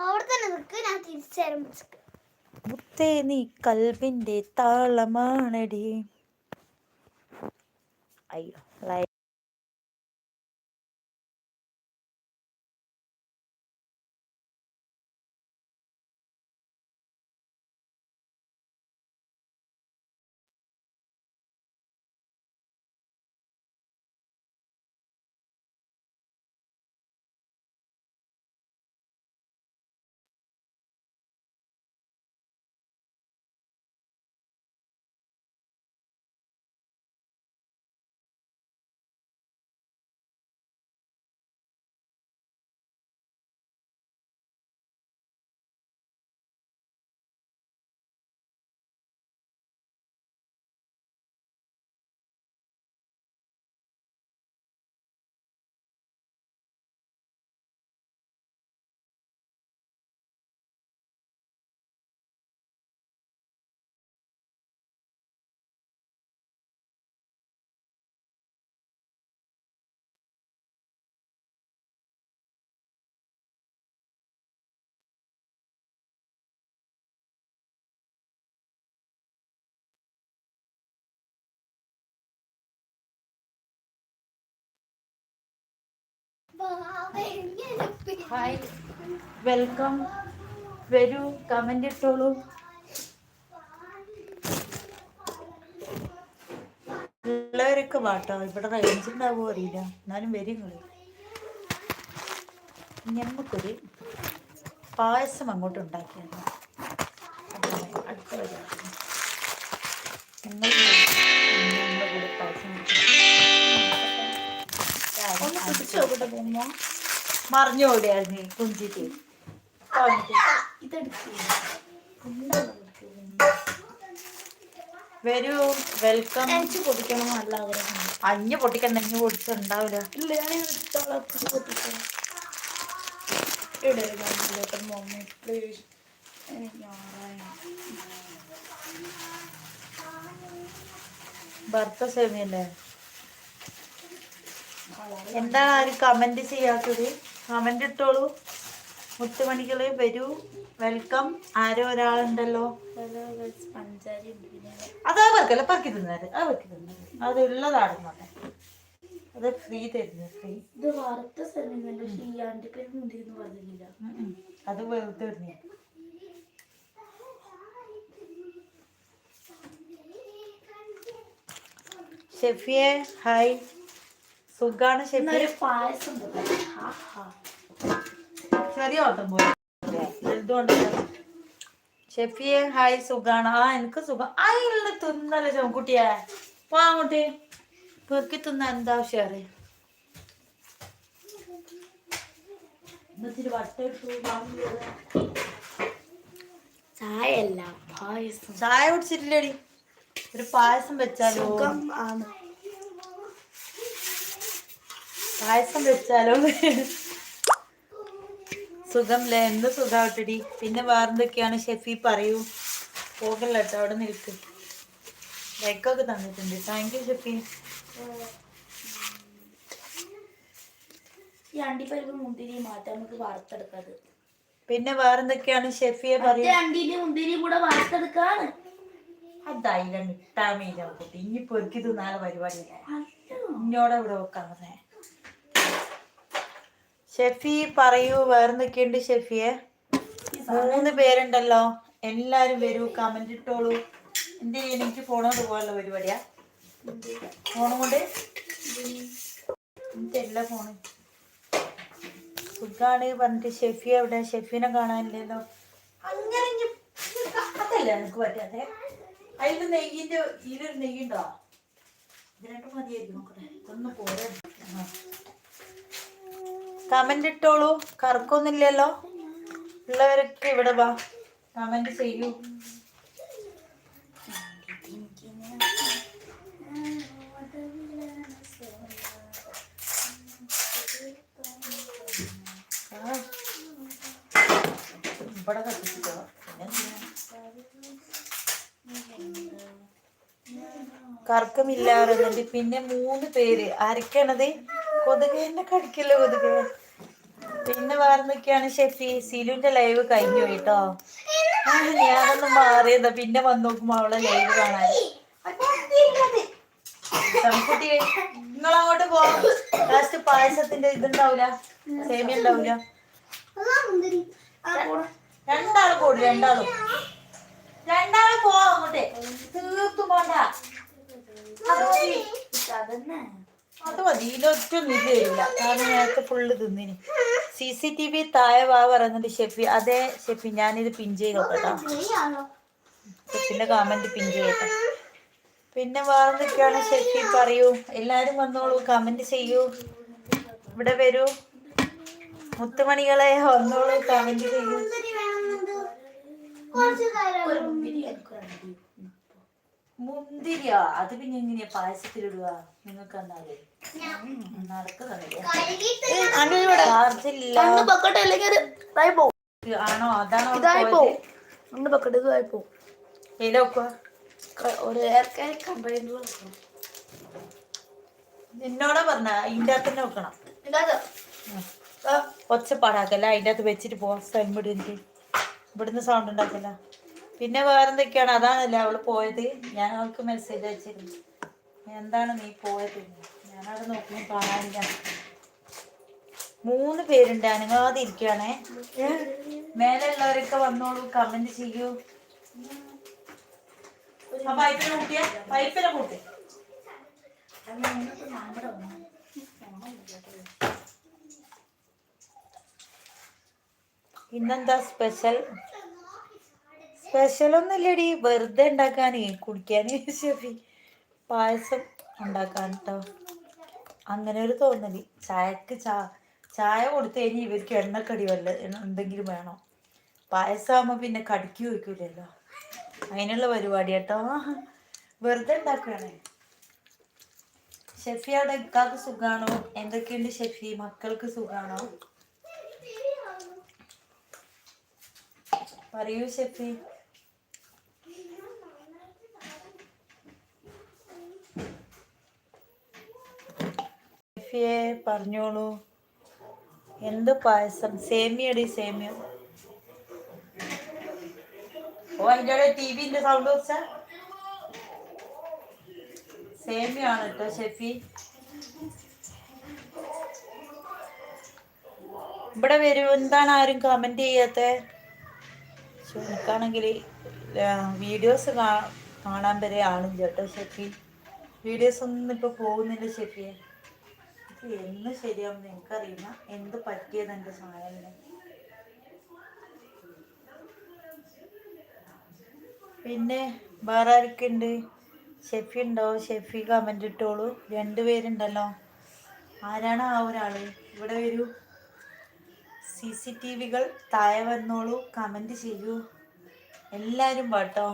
അവിടെ തന്നെ നിൽക്ക് ഞാൻ തിരിച്ചു മുത്തേ നീ കൽവിന്റെ താളമാണടി. അയ്യോ ഹായ് വെൽക്കം വരൂ കമന്റ് ഇട്ടോളൂ. ഉള്ളവരൊക്കെ വാട്ടോ ഇവിടെ റേഞ്ച് ഉണ്ടാവുമോ അറിയില്ല. എന്നാലും വരും ഞമ്മക്കൊരു പായസം അങ്ങോട്ട് ഉണ്ടാക്കിയാണ് അടുത്ത വരാം നിങ്ങൾ മറിഞ്ഞു ഓടിയായിരുന്നു കുഞ്ചിട്ട് വരൂ വെൽക്കം. പൊടിക്കണം നല്ല ആഗ്രഹം അഞ്ഞ് പൊട്ടിക്കണ്ട അഞ്ഞ് പൊടിച്ചുണ്ടാവില്ല ഇല്ല ഞാൻ പൊട്ടിക്കാം. മമ്മി പ്ലീസ് ഭർത്ത സേമിയല്ലേ എന്താണ് ആരും കമന്റ് ചെയ്യാത്തത്? കമന്റ് ഇട്ടോളൂ. മുത്തുമണികളെ വരൂ. വെൽക്കം ആരോ ഒരാളുണ്ടല്ലോ. അത് അവർക്കല്ല പറക്കി തിന്നത്. ആ പറക്കി തിന്നത്. അത് ഉള്ളതാടുന്നോട്ടെ അത് ഫ്രീ തരുന്നു ഫ്രീ ഇത് വറുത്ത സ്ഥലമല്ലോ? ഷീയാന്റെ പേര് മുന്തിരിന്ന് പറഞ്ഞില്ല. അത് വെറുതെ ഇടുന്നു ഷെഫിയെ ഹായ് സുഖാണ് ഷെഫിയെ പായസം ഉണ്ട്. ആഹാ. ചെറിയ ഓട്ടം പോലെ വലുതുകൊണ്ട് ഷെഫിയെ ഹായ് സുഖാണ്. ആ എനിക്ക് സുഖം. അയിലുള്ള തിന്നല്ലേ ചോക്കുട്ടിയെ വാ അങ്ങോട്ട്. പെറുക്കി തിന്ന എന്താ ഉഷാറ്? ചായ അല്ല പായസം. ചായ കുടിച്ചിട്ടില്ലേടി? ഒരു പായസം വെച്ചാലോ? ആണ്. പായസം വെച്ചാലോ? സുഖമില്ലേ എന്ത് സുഖാവട്ടടി? പിന്നെ വേറെന്തൊക്കെയാണ്? ഷെഫി പറയൂ. പോകല്ല കേട്ടോ അവിടെ നിൽക്ക്. ലൈക്കൊക്കെ തന്നിട്ടുണ്ട്. Thank you Shefi. ഈ അണ്ടിപ്പരിപ്പ് മുന്തിരി മാറ്റാൻ നമുക്ക് വറുത്തെടുക്കാത് പിന്നെ വേറെന്തൊക്കെയാണ്? ഷെഫിയെ മറ്റേ പറയൂ. അണ്ടിയിൽ മുന്തിരി കൂടെ വറുത്തെടുക്കാണ്. അതായില്ല മിട്ടാമയില്ല കുട്ടി ഇനി പൊരുക്കി തിന്നാലെ പരിപാടിയില്ല. ഇന്നോടെ ഇവിടെ വെക്കാൻ ഷെഫി പറയൂ വേർന്നൊക്കെയുണ്ട് ഷെഫിയെ? മൂന്ന് പേരുണ്ടല്ലോ. എല്ലാരും വരൂ കമന്റ് ഇട്ടോളൂ. ചെയ്യണം എനിക്ക് ഫോണോട് പോകാനുള്ള പരിപാടിയാ? ഫോണും കൊണ്ട്? എല്ലാ ഫോണും സുഖാണ് പറഞ്ഞിട്ട് ഷെഫി എവിടെ? ഷെഫിനെ കാണാനില്ലല്ലോ. അങ്ങനെ അതല്ല എനിക്ക് പറ്റാതെ അതിൽ നെയ്യിന്റെ ഇതിലൊരു നെയ്യുണ്ടോ? ഇതിനായിട്ട് മതിയായിരിക്കും ഒന്ന് പോരെ. കമന്റ് ഇട്ടോളൂ. കറക്കൊന്നുമില്ലല്ലോ. ഉള്ളവരൊക്കെ ഇവിടെ വാ. കമന്റ് ചെയ്യൂ. കറക്കമില്ലാറുന്നുണ്ട് പിന്നെ മൂന്ന് പേര്. ആരൊക്കെയാണത്? കൊതുക് എന്നെ കടിക്കല്ലോ കൊതുക്? പിന്നെ വേറെന്തൊക്കെയാണ് ഷെഫി സിലുവിന്റെ ലൈവ് കഴിഞ്ഞു കേട്ടോ. ഞാനൊന്ന് മാറിയതാ. പിന്നെ വന്ന് നോക്കുമ്പോ അവളെ ലൈവ് കാണാൻ. തണുക്കുട്ടി നിങ്ങളങ്ങോട്ട് പോ. ലാസ്റ്റ് പായസത്തിന്റെ ഇതുണ്ടാവൂല? സേമിയ ഉണ്ടാവൂല? രണ്ടാൾ കൂടും രണ്ടാളും. രണ്ടാളും പോവാ അങ്ങോട്ടേ. തീർത്തു പോണ്ട. അതന്നെ. അത് മതി. ഇതിലൊറ്റൊന്നും ഇത് കാരണം നേരത്തെ ഫുള്ള് തിന്നിന്. സി സി ടി വി താഴെ വാ പറയുന്നുണ്ട് ഷെഫി. അതെ ഷെഫി ഞാനിത് പിൻ ചെയ്ത് നോക്കട്ടോ. ഷെഫിന്റെ കമന്റ് പിൻ ചെയ്യട്ടെ. പിന്നെ നിൽക്കുകയാണ് ഷെഫി പറയൂ? എല്ലാരും വന്നോളൂ. കമന്റ് ചെയ്യൂ. ഇവിടെ വരൂ. മുത്തുമണികളെ വന്നോളൂ. കമന്റ് ചെയ്യൂ. മുന്തിരിയോ? അത് പിന്നെ എങ്ങനെയാ പായസത്തിലിടുക? നിങ്ങൾക്ക് എന്നാലേ ആണോ? അതാണോ ഇതായി പോവും. ഒന്ന് ബക്കറ്റ് ഇതായി പോവും. ഒരു നിന്നോടാ പറഞ്ഞ അതിന്റെ അകത്ത് തന്നെ വെക്കണം. ഒച്ചപ്പാടാക്കല്ല? അതിന്റെ അകത്ത് വെച്ചിട്ട് പോവാൻ സ്ഥലം എനിക്ക്. ഇവിടുന്ന് സൗണ്ട് ഉണ്ടാക്കല്ല. പിന്നെ വേറെന്തൊക്കെയാണ് അതാണല്ലേ അവൾ പോയത്? ഞാൻ അവൾക്ക് മെസ്സേജ് അയച്ചിരുന്നു. എന്താണ് നീ പോയത്? ഞാനവിടെ നോക്കുമ്പോൾ കാണാനില്ല. മൂന്ന് പേരുണ്ട് അനങ്ങാതെ മേലെ ഉള്ളവരൊക്കെ വന്നോളൂ കമന്റ് ചെയ്യൂ. ആ പൈപ്പിനെ കൂട്ടിയ പൈപ്പിനെ കൂട്ടി. ഇന്നെന്താ സ്പെഷ്യൽ സ്പെഷ്യൽ ഒന്നുമില്ലടി വെറുതെ ഉണ്ടാക്കാനേ കുടിക്കാന് ശരി പായസം ഉണ്ടാക്കാൻ കേട്ടോ അങ്ങനെ ഒരു തോന്നൽ. ചായക്ക് ചാ ചായ കൊടുത്തു കഴിഞ്ഞാൽ ഇവർക്ക് എണ്ണക്കടി വല്ല എന്തെങ്കിലും വേണം? പായസമാകുമ്പോൾ പിന്നെ കടിക്ക് വയ്ക്കൂലല്ലോ അങ്ങനെയുള്ള പരിപാടി കേട്ടോ. വെറുതെ ഉണ്ടാക്കുകയാണേ ഷെഫി അവിടെ ഇക്കാക്ക് സുഖാണോ? എന്തൊക്കെയുണ്ട് ഷെഫി? മക്കൾക്ക് സുഖാണോ? പറയൂ ഷെഫി. ഷെഫിയെ പറഞ്ഞോളൂ. എന്ത് പായസം? സേമിയടി സേമിയ. ഓ അതിന്റെ ടി സൗണ്ട് വെച്ച? സേമിയാണ് കേട്ടോ ഷെഫി. ഇവിടെ വരൂ. എന്താണ് ആരും കമന്റ് ചെയ്യാത്ത? എനിക്കാണെങ്കിൽ വീഡിയോസ് കാണാൻ വരെ ആളും കേട്ടോ ഷെഫി. വീഡിയോസ് ഒന്നും ഇപ്പൊ പോകുന്നില്ല ഷെഫിയെ. ഇത് എന്ന് ശരിയാവുന്ന എനിക്കറിയില്ല. എന്ത് പറ്റിയത് എന്റെ സായലിന് പിന്നെ വേറെ ആരൊക്കെയുണ്ട്? ഷെഫി ഉണ്ടോ? ഷെഫി കമന്റ് ഇട്ടോളൂ. രണ്ടുപേരുണ്ടല്ലോ ആരാണ് ആ ഒരാൾ? ഇവിടെ വരൂ. സി സി ടി വികൾ താഴെ വന്നോളൂ. കമന്റ് ചെയ്യൂ. എല്ലാവരും പാട്ടോ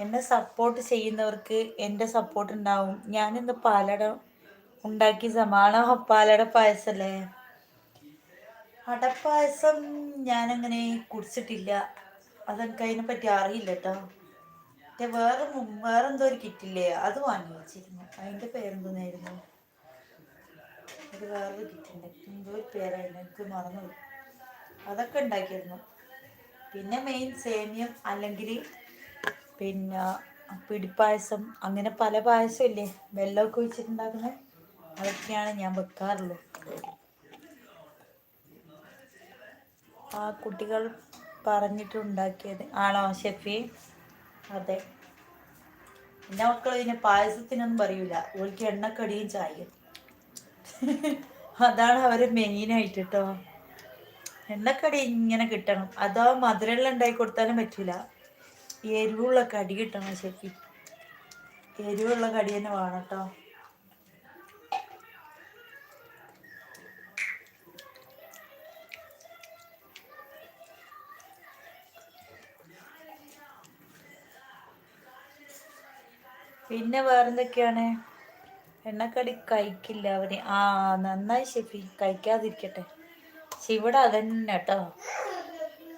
എന്നെ സപ്പോർട്ട് ചെയ്യുന്നവർക്ക് എന്റെ സപ്പോർട്ട് ഉണ്ടാവും. ഞാനിന്ന് പാലട ഉണ്ടാക്കി സമാണ പാലട പായസല്ലേ? അടപ്പായസം ഞാനങ്ങനെ കുടിച്ചിട്ടില്ല. അതെനിക്ക് അതിനെ പറ്റി അറിയില്ല കേട്ടോ മറ്റേ വേറെ വേറെന്തോ ഒരു കിറ്റില്ലേ? അത് വാങ്ങി വെച്ചിരുന്നു. അതിന്റെ പേരെന്തോന്നായിരുന്നു? ഒരു വേറൊരു കിറ്റുണ്ട്. എന്തോ ഒരു പേരായിരുന്നു. എനിക്ക് മറന്നു അതൊക്കെ ഉണ്ടാക്കിയിരുന്നു. പിന്നെ മെയിൻ സേമിയം അല്ലെങ്കിൽ പിന്നെ പിടിപ്പായസം. അങ്ങനെ പല പായസം ഇല്ലേ വെള്ളമൊക്കെ ഒഴിച്ചിട്ടുണ്ടാക്കുന്നത് അതൊക്കെയാണ് ഞാൻ വെക്കാറുള്ളൂ. ആ കുട്ടികൾ പറഞ്ഞിട്ടുണ്ടാക്കിയത്. ആണോ ഷെഫി? അതെ. എന്റെ മക്കൾ ഇതിന് പായസത്തിനൊന്നും പറയൂല. ഓൾക്ക് എണ്ണക്കടിയും ചായയും. അതാണ് അവർ മെയിനായിട്ട് കേട്ടോ എണ്ണക്കടി ഇങ്ങനെ കിട്ടണം. അതോ മധുരമുള്ള ഉണ്ടാക്കി കൊടുത്താലും പറ്റൂല. എരിവുള്ള കടി കിട്ടണം ശരി എരിവുള്ള കടി തന്നെ വേണം കേട്ടോ പിന്നെ വേറെന്തൊക്കെയാണ്? എണ്ണക്കടി കഴിക്കില്ല. അവന് ആ നന്നായി ഷെഫി കഴിക്കാതിരിക്കട്ടെ. പക്ഷെ ഇവിടെ അതന്നെ കേട്ടോ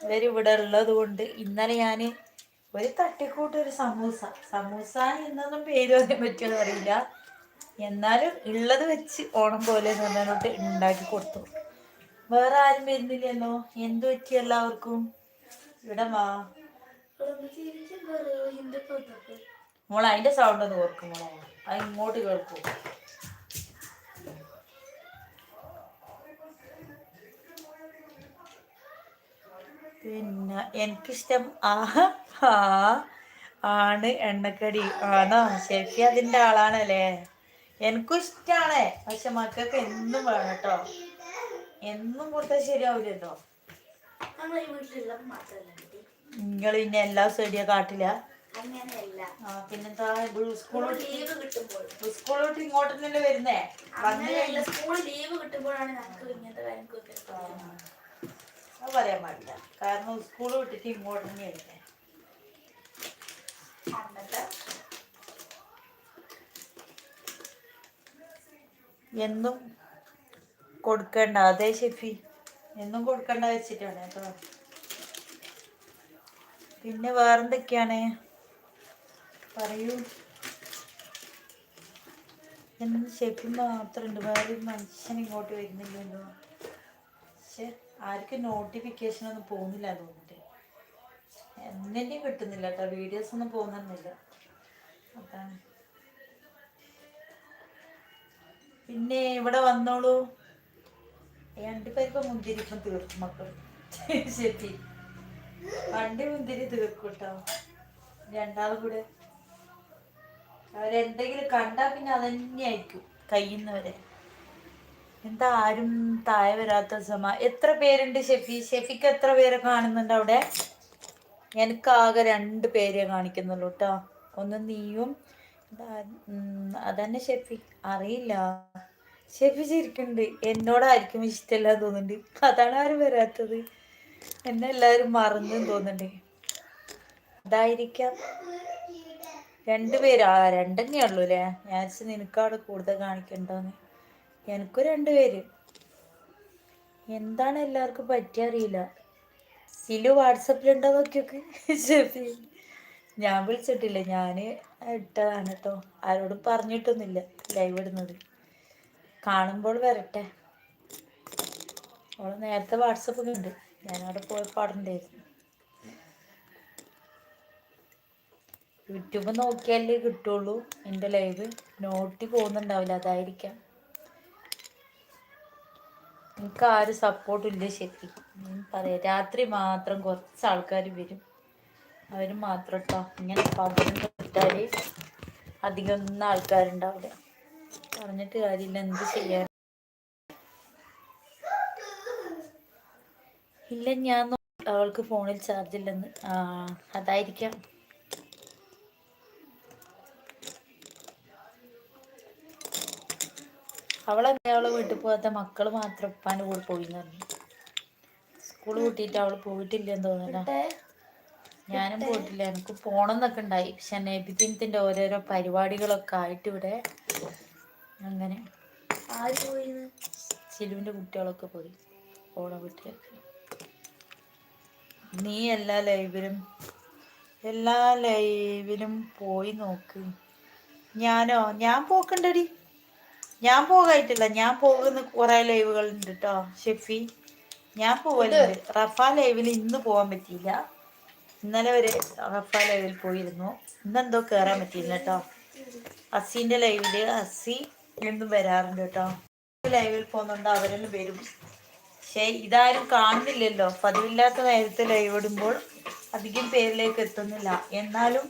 ഇവരിവിടെ ഉള്ളത് കൊണ്ട് ഇന്നലെ ഞാൻ ഒരു തട്ടിക്കൂട്ട് ഒരു സമൂസ. സമൂസ എന്നൊന്നും പേര് പറയാൻ പറ്റുമെന്ന് അറിയില്ല. എന്നാലും ഉള്ളത് വെച്ച് ഓണം പോലെ പറഞ്ഞിട്ട് ഉണ്ടാക്കി കൊടുത്തു. വേറെ ആരും വരുന്നില്ലല്ലോ? എന്തു പറ്റി എല്ലാവർക്കും? ഇവിടെ വാ മോളെ അതിന്റെ സൗണ്ട് ഒന്ന് ഓർക്കും മോളെ. അത് ഇങ്ങോട്ട് കേൾക്കും. പിന്നെ എനിക്കിഷ്ടം ആ ആ ആണ് എണ്ണക്കടി. ആണോ? ശരിക്കും അതിന്റെ ആളാണല്ലേ? എനിക്കും ഇഷ്ടാണേ. പക്ഷെ മക്കൾക്ക് എന്നും വേണം കേട്ടോ. എന്നും കൊടുത്താൽ ശരിയാവില്ലല്ലോ നിങ്ങൾ പിന്നെ എല്ലാ സൈഡിയ കാട്ടില്ല പിന്നെന്താ സ്കൂളോട്ട് സ്കൂളിലോട്ട് ഇങ്ങോട്ട് തന്നെ വരുന്നേ? വന്ന് സ്കൂൾ ലീവ് കിട്ടുമ്പോഴാണ് നമുക്ക് ഇങ്ങനത്തെ കാര്യങ്ങളൊക്കെ അത് പറയാൻ പാടില്ല. കാരണം സ്കൂൾ വിട്ടിട്ട് ഇങ്ങോട്ട് തന്നെ വരുന്നേ എന്നും കൊടുക്കണ്ട. അതെ ഷെഫി. എന്നും കൊടുക്കണ്ട വെച്ചിട്ടാണ് കേട്ടോ. പിന്നെ വേറെന്തൊക്കെയാണ്? പറയൂ. എന്ന് ഷെഫി മാത്രമുണ്ട്. വേറെ മനുഷ്യൻ ഇങ്ങോട്ട് വരുന്നില്ലല്ലോ. പക്ഷെ ആർക്കും നോട്ടിഫിക്കേഷൻ ഒന്നും പോകുന്നില്ല തോന്നിട്ട് എന്നെ കിട്ടുന്നില്ല കേട്ടോ. വീഡിയോസ് ഒന്നും പോകുന്നില്ല അതാണ്. പിന്നെ ഇവിടെ വന്നോളൂ. രണ്ട് പേർക്ക് മുന്തിരി ഇപ്പം തീർക്കും മക്കൾ ശരി. പണ്ട് മുന്തിരി തീർക്കും കേട്ടോ. രണ്ടാളും കൂടെ. അവരെന്തെങ്കിലും കണ്ടാ പിന്നെ അതന്നെയായിരിക്കും കഴിയുന്നവരെ. എന്താ ആരും താഴെ വരാത്ത സമ എത്ര പേരുണ്ട് ഷെഫി? ഷെഫിക്ക് എത്ര പേരെ കാണുന്നുണ്ട് അവിടെ? എനിക്ക് ആകെ രണ്ട് പേരെ കാണിക്കുന്നുള്ളൂ കേട്ടോ ഒന്ന് നീയും അതന്നെ ഷെഫി. അറിയില്ല. ഷെഫി ശരിക്കുണ്ട്. എന്നോടായിരിക്കും ഇഷ്ടമല്ല തോന്നുന്നുണ്ട്. അതാണ് ആരും വരാത്തത്. എന്നെ എല്ലാവരും മറന്നു തോന്നുന്നുണ്ട്. അതായിരിക്കാം. രണ്ടുപേര് ആ രണ്ടെണ്ണേ ഉള്ളൂ അല്ലേ? ഞാൻ വിചാരിച്ചു നിനക്ക് അവിടെ കൂടുതൽ കാണിക്കണ്ടോന്ന്. എനിക്കും രണ്ടുപേര് എന്താണ് എല്ലാവർക്കും പറ്റിയ അറിയില്ല. സിലു വാട്സപ്പിലുണ്ടോ നോക്കിയൊക്കെ? ഞാൻ വിളിച്ചിട്ടില്ല. ഞാൻ ഇട്ടതാണ് കേട്ടോ. ആരോടും പറഞ്ഞിട്ടൊന്നുമില്ല. ലൈവ് ഇടുന്നത്. കാണുമ്പോൾ വരട്ടെ. അവൾ നേരത്തെ വാട്സപ്പ് ഉണ്ട്. ഞാനവിടെ പോയി അവിടെ യൂട്യൂബ് നോക്കിയാലേ കിട്ടുള്ളൂ എന്റെ ലൈവ്. നോട്ടി പോകുന്നുണ്ടാവില്ല അതായിരിക്കാം. എനിക്ക് ആരും സപ്പോർട്ടില്ല ശരി ഞാൻ പറയാം രാത്രി മാത്രം കുറച്ച് ആൾക്കാർ വരും. അവർ മാത്രം കേട്ടോ ഇങ്ങനെ പകരം കിട്ടാൽ അധികം ഒന്നും ആൾക്കാരുണ്ടാവില്ല. പറഞ്ഞിട്ട് കാര്യമില്ല എന്ത് ചെയ്യാൻ ഇല്ല ഞാൻ അവൾക്ക് ഫോണിൽ ചാർജ് ഇല്ലെന്ന്. അതായിരിക്കാം. അവളെ അവളെ വീട്ടിൽ പോകാത്ത മക്കൾ മാത്രം ഉപ്പാന്റെ കൂടെ പോയി പറഞ്ഞു. സ്കൂൾ കൂട്ടിയിട്ട് അവൾ പോയിട്ടില്ലെന്ന് തോന്നുന്നു ഞാനും പോയിട്ടില്ല. എനിക്ക് പോണം എന്നൊക്കെ ഉണ്ടായി. പക്ഷെ നെബിദിനത്തിന്റെ ഓരോരോ പരിപാടികളൊക്കെ ആയിട്ട് ഇവിടെ അങ്ങനെ ആര് സിലുവിന്റെ കുട്ടികളൊക്കെ പോയി. ഓണ വീട്ടിലേക്ക്. നീ എല്ലാ ലൈവിലും എല്ലാ ലൈവിലും പോയി നോക്ക്. ഞാനോ? ഞാൻ പോക്കണ്ടടി. ഞാൻ പോകായിട്ടില്ല. ഞാൻ പോകുന്ന കുറെ ലൈവുകൾ ഉണ്ട് കേട്ടോ ഷെഫി. ഞാൻ പോകലുണ്ട് റഫ ലൈവിൽ ഇന്ന് പോകാൻ പറ്റിയില്ല. ഇന്നലെ വരെ റഫ ലൈവിൽ പോയിരുന്നു. ഇന്നെന്തോ കേറാൻ പറ്റിയില്ല കേട്ടോ അസീന്റെ ലൈവിൽ അസി എന്നും വരാറുണ്ട് കേട്ടോ ലൈവിൽ പോകുന്നുണ്ട് അവരെല്ലാം വരും. പക്ഷേ ഇതാരും കാണുന്നില്ലല്ലോ. പതിവില്ലാത്ത നേരത്തെ ലൈവ് ഇടുമ്പോൾ അധികം പേരിലേക്ക് എത്തുന്നില്ല. എന്നാലും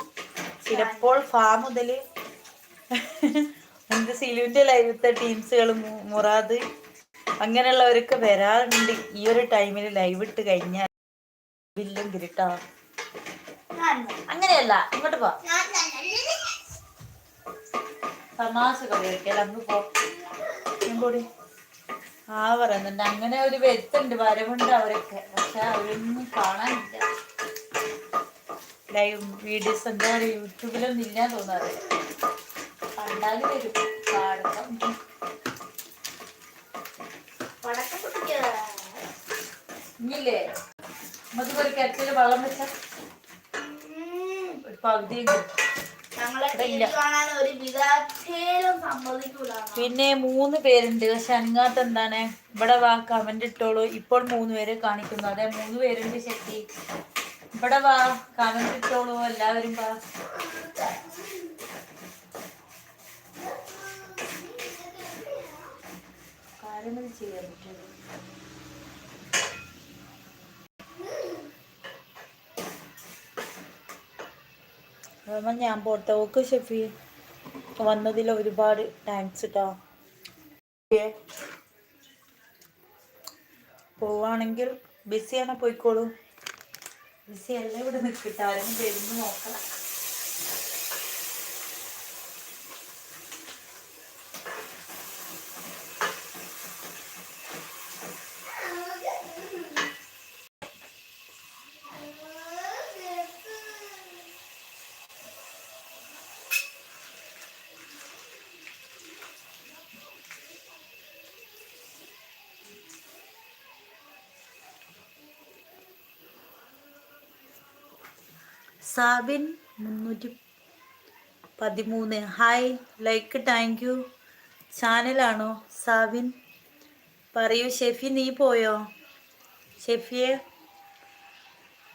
ചിലപ്പോൾ ഫാ മുതൽ എന്ത് സിലുവിന്റെ ലൈവിലത്തെ ടീംസുകൾ മുറാദ് അങ്ങനെയുള്ളവരൊക്കെ വരാറുണ്ട്. ഈ ഒരു ടൈമിൽ ലൈവ് ഇട്ട് കഴിഞ്ഞാൽ ബില്ലും കേട്ടോ അങ്ങനെയല്ല ഇങ്ങോട്ട് പോ. തമാശ കളിയൊക്കെ അങ്ങ് പോ. ആ പറയുന്നുണ്ട്. അങ്ങനെ ഒരു വരുത്തുണ്ട് വരവുണ്ട് അവരൊക്കെ. പക്ഷെ അവരൊന്നും കാണാനില്ല. ലൈവ് വീഡിയോസ് എന്താ യൂട്യൂബിലൊന്നും ഇല്ല തോന്നാറ് കണ്ടാൽ വരും പാടം ഇല്ലേ നമുക്ക് ഒരു കിടച്ചിൽ വെള്ളം വെച്ച ഒരു പകുതി പിന്നെ മൂന്ന് പേരുണ്ട്. പക്ഷെ അനങ്ങാത്ത എന്താണ്? ഇവിടെ വാ കമന്റ് ഇട്ടോളൂ. ഇപ്പോൾ മൂന്ന് പേരെ കാണിക്കുന്നു. അതെ മൂന്ന് പേരുണ്ട് ശക്തി. ഇവിടെ വാ കമന്റ് ഇട്ടോളൂ. എല്ലാവരും വാ. കാര്യങ്ങൾ ചെയ്യാൻ പറ്റുള്ളൂ അമ്മ ഞാൻ പോട്ടെ. ഓക്കെ ഷെഫി. വന്നതിൽ ഒരുപാട് താങ്ക്സ് കേട്ടോ പോവാണെങ്കിൽ ബിസിയാണ് പോയിക്കോളൂ. ബിസി അല്ല ഇവിടെ നിൽക്കട്ടെ. ആരെങ്കിലും വരുന്നു നോക്കാം. സാബിൻ മുന്നൂറ്റി പതിമൂന്ന്. ഹായ് ലൈക്ക് താങ്ക് യു ചാനലാണോ സാബിൻ പറയൂ. ഷെഫി നീ പോയോ? ഷെഫിയെ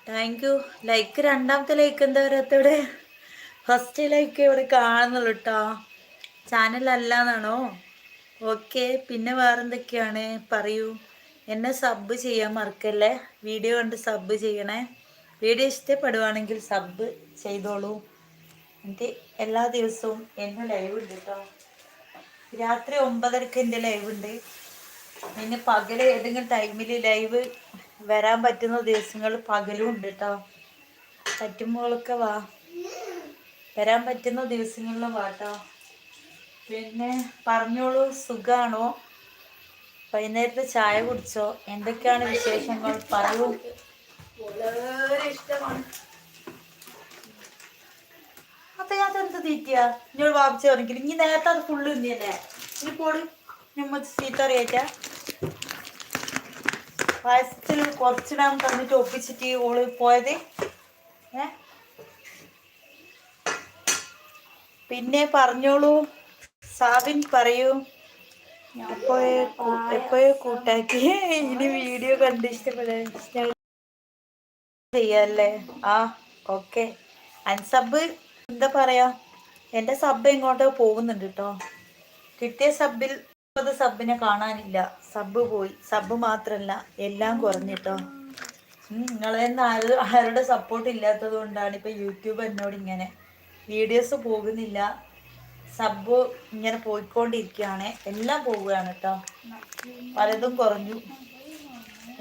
താങ്ക് യു ലൈക്ക് രണ്ടാമത്തെ ലൈക്ക് എന്താ വരാത്തവിടെ ഫസ്റ്റ് ലൈക്ക് ഇവിടെ കാണുന്നുള്ളൂ കേട്ടോ ചാനലല്ല എന്നാണോ ഓക്കെ പിന്നെ വേറെന്തൊക്കെയാണ്? പറയൂ. എന്നെ സബ് ചെയ്യാൻ മറക്കല്ലേ? വീഡിയോ കണ്ട് സബ് ചെയ്യണേ. വീഡിയോ ഇഷ്ടപ്പെടുവാണെങ്കിൽ സബ് ചെയ്തോളൂ. എന്നിട്ട് എല്ലാ ദിവസവും എന്റെ ലൈവ് ഉണ്ട് കേട്ടോ രാത്രി ഒമ്പതരക്ക് എന്റെ ലൈവ് ഉണ്ട്. പിന്നെ പകൽ ഏതെങ്കിലും ടൈമിൽ ലൈവ് വരാൻ പറ്റുന്ന ദിവസങ്ങൾ പകലും ഉണ്ട് കേട്ടോ പറ്റുമ്പോഴൊക്കെ വാ. വരാൻ പറ്റുന്ന ദിവസങ്ങളിൽ വാട്ടോ പിന്നെ പറഞ്ഞോളൂ സുഖാണോ? വൈകുന്നേരത്തെ ചായ കുടിച്ചോ? എന്തൊക്കെയാണ് വിശേഷങ്ങൾ? പറയൂ. വളരെ ഇഷ്ടമാണ്. അപ്പൊ ഞാൻ എന്ത് തീറ്റിയാ? ഇന്നോട് വാപ്പിച്ച് പറഞ്ഞില്ല ഇനി നേരത്തെ അത് ഫുള്ള് തിന്നിയല്ലേ? ഇനി പോട്. നമ്മ സീത്തറിയേറ്റ പായസത്തിൽ കുറച്ചിടാൻ തന്നിട്ട് ഒപ്പിച്ചിട്ട് ഓൾ പോയത്. ഏ? പിന്നെ പറഞ്ഞോളൂ. സാബിൻ പറയൂ. എപ്പോഴേ കൂട്ടാക്കി. ഇനി വീഡിയോ കണ്ട് ചെയ്യല്ലേ? ആ ഓക്കെ. അൻസബ് എന്താ പറയാ? എന്റെ സബ് എങ്ങോട്ട് പോകുന്നുണ്ട് കേട്ടോ കിട്ടിയ സബിൽ മുപ്പത് സബിനെ കാണാനില്ല. സബ് പോയി. സബ് മാത്രല്ല. എല്ലാം കുറഞ്ഞിട്ടോ നിങ്ങളെ ആര് ആരുടെ സപ്പോർട്ട് ഇല്ലാത്തത് കൊണ്ടാണ് ഇപ്പൊ യൂട്യൂബ് എന്നോട് ഇങ്ങനെ വീഡിയോസ് പോകുന്നില്ല. സബ് ഇങ്ങനെ പോയിക്കൊണ്ടിരിക്കുകയാണ്. എല്ലാം പോവുകയാണ് കേട്ടോ പലതും കുറഞ്ഞു.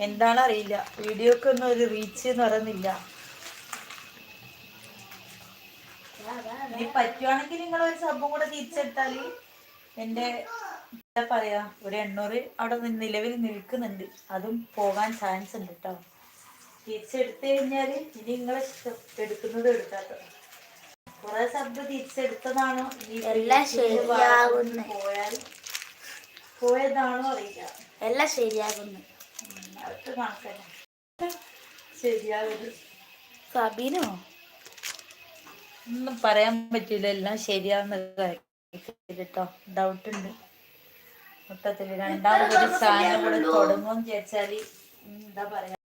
എന്താണ് അറിയില്ല വീഡിയോക്ക് ഒന്നും ഒരു റീച്ച് എന്ന് പറയുന്നില്ല. ഇനി പറ്റുവാണെങ്കിൽ നിങ്ങൾ ഒരു സബും കൂടെ തിരിച്ചെടുത്താൽ എന്റെ എന്താ പറയാ ഒരു എണ്ണൂറ് അവിടെ നിലവിൽ നിൽക്കുന്നുണ്ട്. അതും പോകാൻ ചാൻസ് ഉണ്ട് കേട്ടോ തിരിച്ചെടുത്തു കഴിഞ്ഞാൽ ഇനി നിങ്ങൾ എടുക്കുന്നത് എടുക്കാത്ത കുറെ സബ് തിരിച്ചെടുത്തതാണോ? എല്ലാം ശരിയാകുന്നു. പോയാൽ പോയതാണോ അറിയില്ല. എല്ലാം ശരിയാകുന്നു സബീനോ? ഒന്നും പറയാൻ പറ്റില്ല എല്ലാം ശരിയാവുന്ന കേട്ടോ ഡൗട്ട് ഉണ്ട്. മൊത്തത്തിൽ രണ്ടാമതൊരു സാധനം കൂടെ തുടങ്ങുമെന്ന് വിചാരിച്ചാൽ ഉം, എന്താ പറയാ.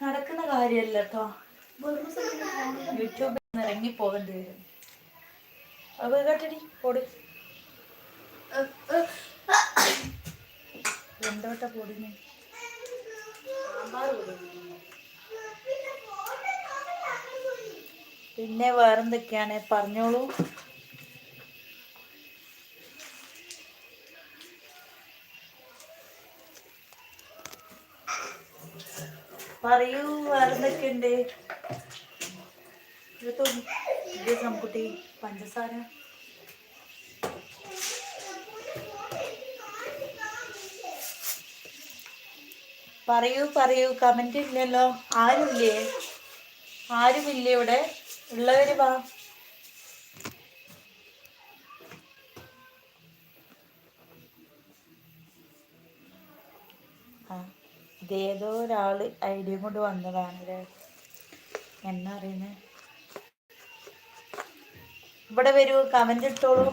നടക്കുന്ന കാര്യമല്ല കേട്ടോ യൂട്യൂബിൽ നിന്ന് ഇറങ്ങി പോകേണ്ടി വരും. അത് കേട്ടടി? പൊടി. എന്തോട്ടാ പൊടിഞ്ഞ്? പിന്നെ വേറെന്തൊക്കെയാണ്? പറഞ്ഞോളൂ. പറയൂ വേറെന്തൊക്കെയുണ്ട്? ഇത് സംകുട്ടി പഞ്ചസാര. പറയൂ പറയൂ കമന്റ് ഇല്ലല്ലോ. ആരുമില്ലേ? ആരുമില്ലേ ഇവിടെ? ഉള്ളവര് വാ. ഇതേതോ ഒരാൾ ഐഡിയ കൊണ്ട് വന്നതാണ് എന്നറിയുന്നേ ഇവിടെ വരൂ കമന്റ് ഇട്ടോളൂ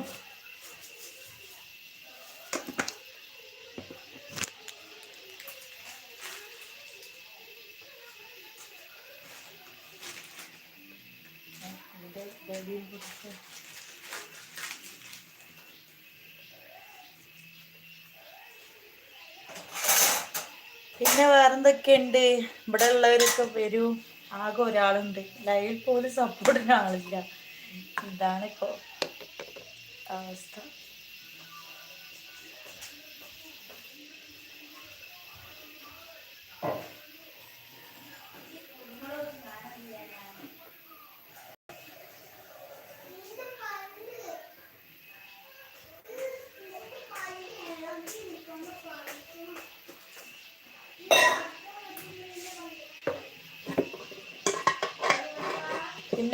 പിന്നെ വേറെന്തൊക്കെയുണ്ട് ഇവിടെ ഉള്ളവരൊക്കെ വരൂ. ആകെ ഒരാളുണ്ട്. ലൈവിൽ പോലും സപ്പോർട്ടിന് ആളില്ല. ഇതാണിപ്പോ അവസ്ഥ.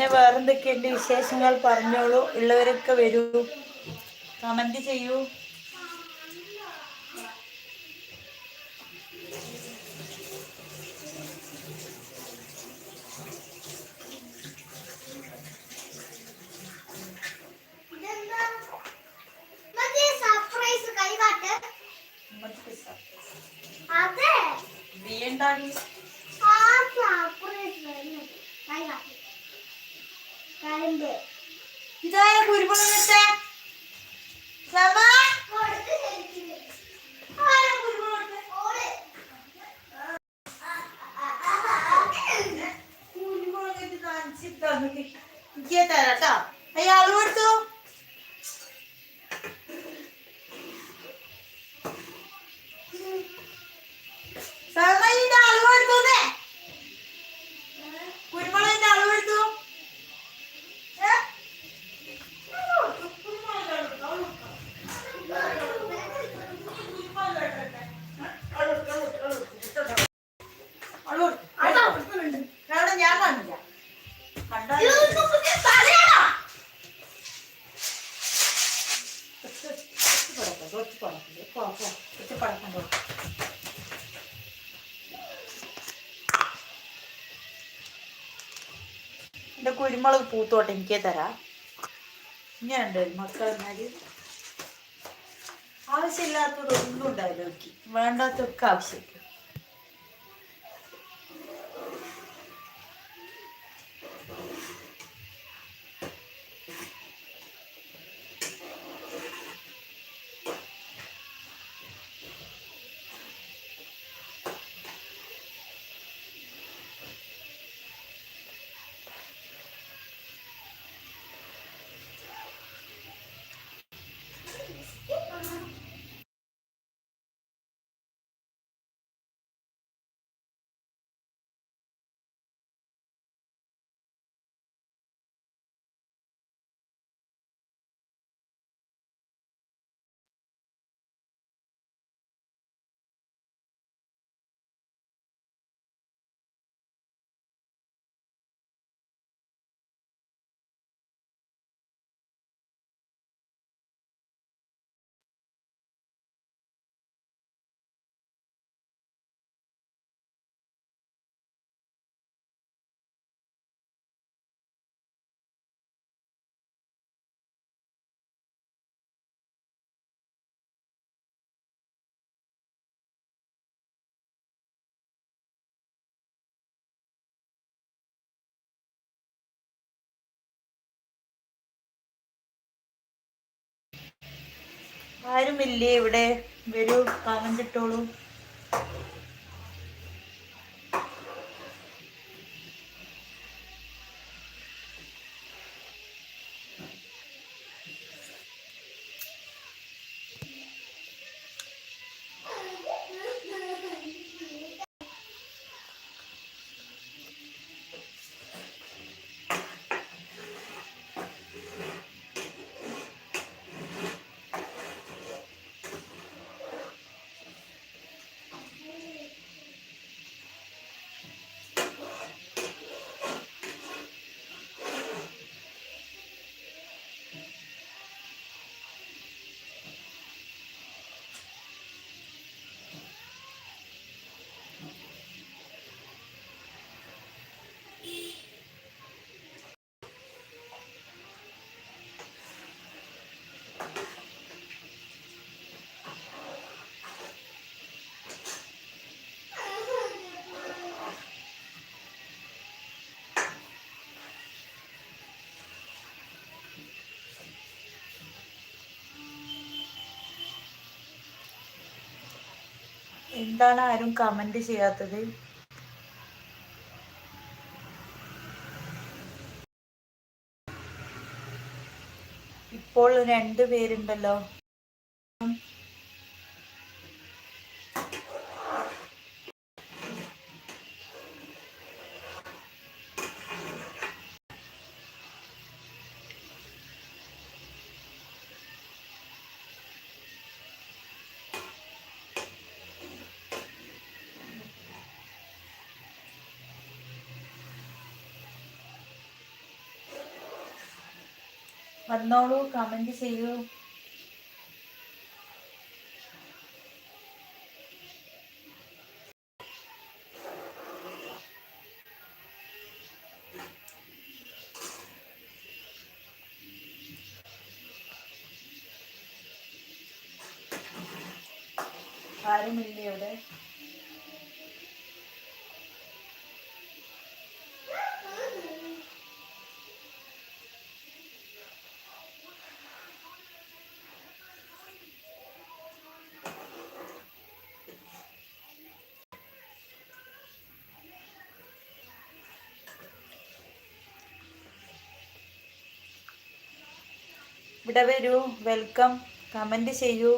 പിന്നെ വേറെന്തൊക്കെയുണ്ട് വിശേഷങ്ങൾ പറഞ്ഞോളൂ. ഉള്ളവരൊക്കെ വരൂ. കമന്റ് ചെയ്യൂ. അതെ. നീ ആ സർപ്രൈസ് വരുന്നത് കൈകാട്ട് കരിമ്പ് ഇതായ കുരുമുളക് ഓൾ എനിക്ക് തരാട്ടോ. അയാൾ കൊടുത്തു. സമയിന്റെ എന്റെ കുരുമുളക് പൂത്തോട്ടെ എനിക്കേ തരാ. ഇങ്ങനെയുണ്ട് മക്കൾ എന്നാൽ ആവശ്യമില്ലാത്തതൊന്നും ഉണ്ടാവില്ല എനിക്ക് വേണ്ടാത്തൊക്കെ ആവശ്യം ആരുമില്ലേ ഇവിടെ? വരൂ കമന്റ് ഇട്ടോളൂ എന്താണ് ആരും കമന്റ് ചെയ്യാത്തത്? ഇപ്പോൾ രണ്ടു പേരുണ്ടല്ലോ വന്നോളൂ കമന്റ് ചെയ്യൂ. ആരുമില്ലേ? ഇവിടെ വരൂ. വെൽക്കം കമന്റ് ചെയ്യൂ.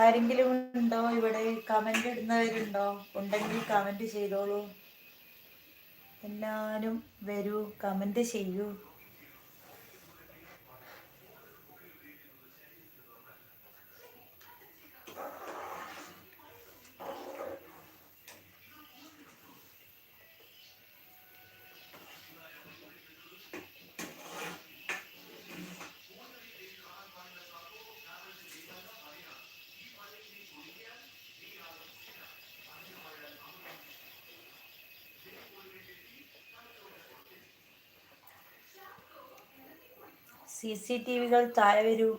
ആരെങ്കിലും ഉണ്ടോ? ഇവിടെ കമന്റ് ഇടുന്നവരുണ്ടോ? ഉണ്ടെങ്കിൽ കമന്റ് ചെയ്തോളൂ. എല്ലാരും വരൂ കമന്റ് ചെയ്യൂ. സി സി ടി വികൾ താഴെ വരൂ.